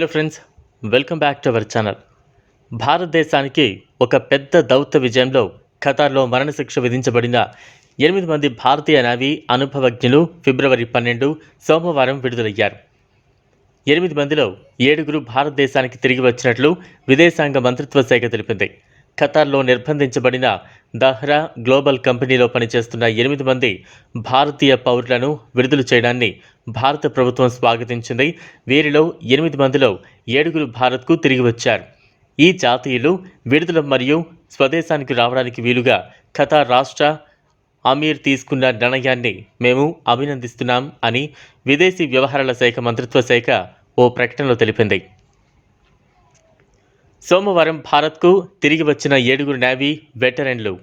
Hello friends welcome back to our channel. భారతదేశానికి ఒక పెద్ద దౌత్య విజయంలో ఖతార్లో మరణశిక్ష విధించబడిన ఎనిమిది మంది భారతీయ నావీ అనుభవజ్ఞులు ఫిబ్రవరి పన్నెండు సోమవారం విడుదలయ్యారు. ఎనిమిది మందిలో ఏడుగురు భారతదేశానికి తిరిగి వచ్చినట్లు విదేశాంగ మంత్రిత్వ శాఖ తెలిపింది. ఖతార్లో నిర్బంధించబడిన దహ్రా గ్లోబల్ కంపెనీలో పనిచేస్తున్న ఎనిమిది మంది భారతీయ పౌరులను విడుదల చేయడాన్ని భారత ప్రభుత్వం స్వాగతించింది. వీరిలో ఎనిమిది మందిలో ఏడుగురు భారత్కు తిరిగి వచ్చారు. ఈ జాతీయులు విడుదల మరియు స్వదేశానికి రావడానికి వీలుగా ఖతార్ రాష్ట్ర అమీర్ తీసుకున్న నిర్ణయాన్ని మేము అభినందిస్తున్నాం అని విదేశీ వ్యవహారాల శాఖ మంత్రిత్వ శాఖ ఓ ప్రకటనలో తెలిపింది. సోమవారం భారత్కు తిరిగి వచ్చిన ఏడుగురు navy వెటరన్లు.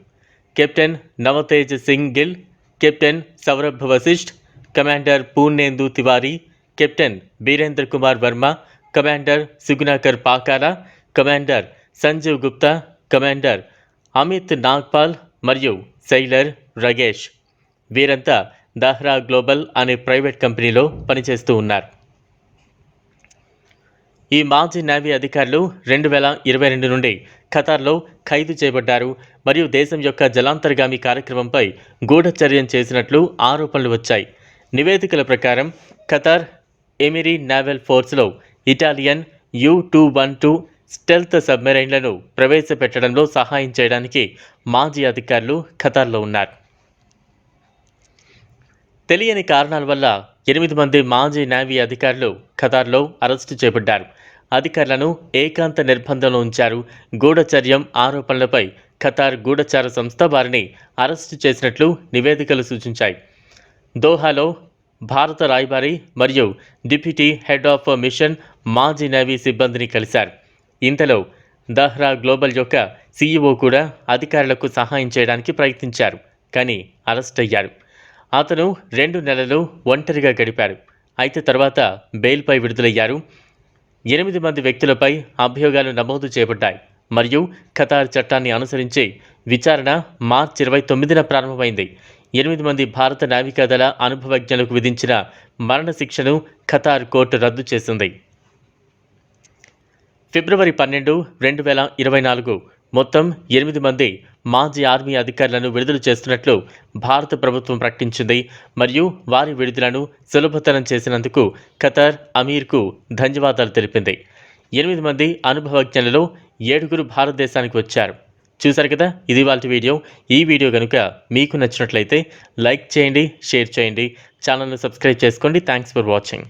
Captain Navtej Singh Gill captain Saurabh Vashisht commander Purnendu Tiwari captain Birendra Kumar Verma commander Sugunakar Pakala commander Sanjeev Gupta commander Amit Nagpal మరియు సైలర్ రగేష్. వీరంతా దహ్రా గ్లోబల్ అనే ప్రైవేట్ కంపెనీలో పనిచేస్తూ ఉన్నారు. ఈ మాజీ నేవీ అధికారులు రెండు వేల ఇరవై రెండు నుండి ఖతార్లో ఖైదు చేయబడ్డారు మరియు దేశం యొక్క జలాంతర్గామి కార్యక్రమంపై గూఢచర్యం చేసినట్లు ఆరోపణలు వచ్చాయి. నివేదికల ప్రకారం Qatar Emiri naval ఫోర్స్లో Italian U two one two stealth సబ్మెరైన్లను ప్రవేశపెట్టడంలో సహాయం చేయడానికి మాజీ అధికారులు ఖతార్లో ఉన్నారు. తెలియని కారణాల వల్ల ఎనిమిది మంది మాజీ నేవీ అధికారులు ఖతార్లో అరెస్టు చేపట్టారు. అధికారులను ఏకాంత నిర్బంధంలో ఉంచారు. గూఢచర్యం ఆరోపణలపై ఖతార్ గూఢచార సంస్థ వారిని అరెస్టు చేసినట్లు నివేదికలు సూచించాయి. దోహాలో భారత రాయబారి మరియు డిప్యూటీ హెడ్ ఆఫ్ మిషన్ మాజీ నేవీ సిబ్బందిని కలిశారు. ఇంతలో దహ్రా గ్లోబల్ యొక్క సీఈఓ కూడా అధికారులకు సహాయం చేయడానికి ప్రయత్నించారు. కానీ అరెస్ట్ అయ్యారు అతను రెండు నెలలు ఒంటరిగా గడిపారు. అయితే తర్వాత బెయిల్పై విడుదలయ్యారు. ఎనిమిది మంది వ్యక్తులపై అభియోగాలు నమోదు చేయబడ్డాయి మరియు ఖతార్ చట్టాన్ని అనుసరించి విచారణ మార్చి ఇరవై తొమ్మిదిన ప్రారంభమైంది. ఎనిమిది మంది భారత నావికాదళ అనుభవజ్ఞులకు విధించిన మరణశిక్షను ఖతార్ కోర్టు రద్దు చేసింది. ఫిబ్రవరి పన్నెండు రెండు వేల ఇరవై నాలుగు మొత్తం ఎనిమిది మంది మాజీ ఆర్మీ అధికారులను విడుదల చేస్తున్నట్లు భారత ప్రభుత్వం ప్రకటించింది. మరియు వారి విడుదలను సులభతరం చేసినందుకు ఖతార్ అమీర్కు ధన్యవాదాలు తెలిపింది. ఎనిమిది మంది అనుభవజ్ఞులలో ఏడుగురు భారతదేశానికి వచ్చారు. చూశారు కదా? ఇది వాళ్ళ వీడియో. ఈ వీడియో కనుక మీకు నచ్చినట్లయితే లైక్ చేయండి షేర్ చేయండి. ఛానల్ను సబ్స్క్రైబ్ చేసుకోండి. Thanks for watching.